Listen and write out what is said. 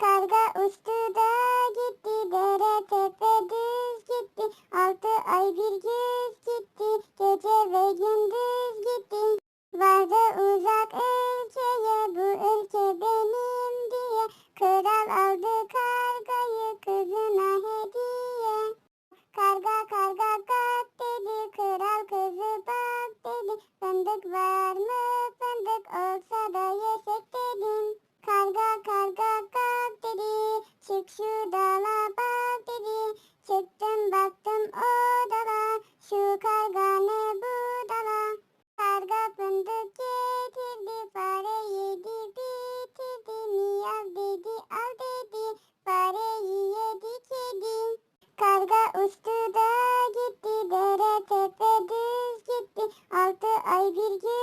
Karga uçtu da gitti dere tepe düz gitti. Altı ay bir güz gitti gece ve gündüz gitti. Vardı uzak ülkeye bu ülke benim diye. Kral aldı kargayı kızına hediye. Karga karga kat dedi kral kızı bak dedi. Fındık var mı fındık olsa Çıktım baktım o dala. Şu karga ne bu dala. Karga fındık getirdi. Fare yedi bitirdi. Miyav dedi al dedi. Fareyi yedi kedi. Karga uçtu da gitti. Dere tepe düz gitti. Altı ay bir güz